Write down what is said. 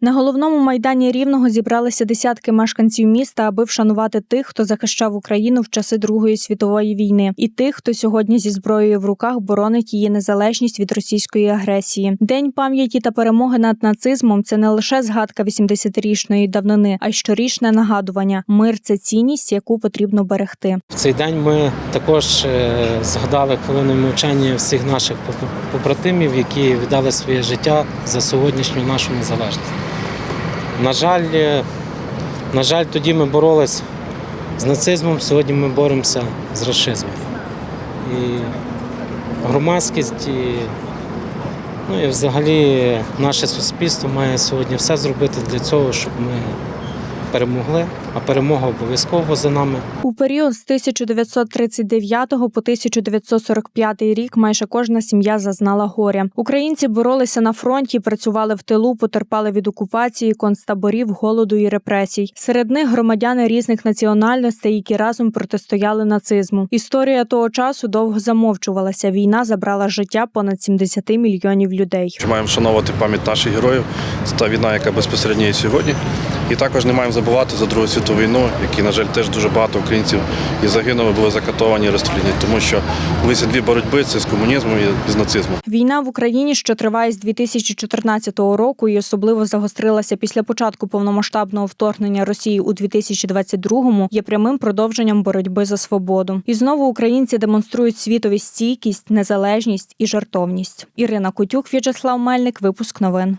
На головному майдані Рівного зібралися десятки мешканців міста, аби вшанувати тих, хто захищав Україну в часи Другої світової війни, і тих, хто сьогодні зі зброєю в руках боронить її незалежність від російської агресії. День пам'яті та перемоги над нацизмом це не лише згадка 80-річної давнини, а й щорічне нагадування. Мир це цінність, яку потрібно берегти. В цей день ми також е, згадали хвилиною мовчання всіх наших побратимів, які віддали своє життя за сьогоднішню нашу незалежність. На жаль, е, на жаль, тоді ми боролись з нацизмом, сьогодні ми боремося з расизмом. І громадськість, і, ну і взагалі наше суспільство має сьогодні все зробити для цього, щоб ми перемогли, а перемога обов'язково за нами. У період з 1939 по 1945 рік майже кожна сім'я зазнала горя. Українці боролися на фронті, працювали в тилу, потерпали від окупації, концтаборів, голоду і репресій. Серед них громадяни різних національностей, які разом протистояли нацизму. Історія того часу довго замовчувалася. Війна забрала життя понад 70 мільйонів людей. Що Маємо вшановувати пам'ять наших героїв. Це та війна, яка безпосередньо є сьогодні. І також не маємо забувати за Другу світову війну, які, на жаль, теж дуже багато українців і загинули, були закатовані, розстріляні, тому що були дві боротьби це з комунізмом і з нацизмом. Війна в Україні, що триває з 2014 року, і особливо загострилася після початку повномасштабного вторгнення Росії у 2022-му, є прямим продовженням боротьби за свободу. І знову українці демонструють світові стійкість, незалежність і жартовність. Ірина Кутюк, В'ячеслав Мельник, випуск новин.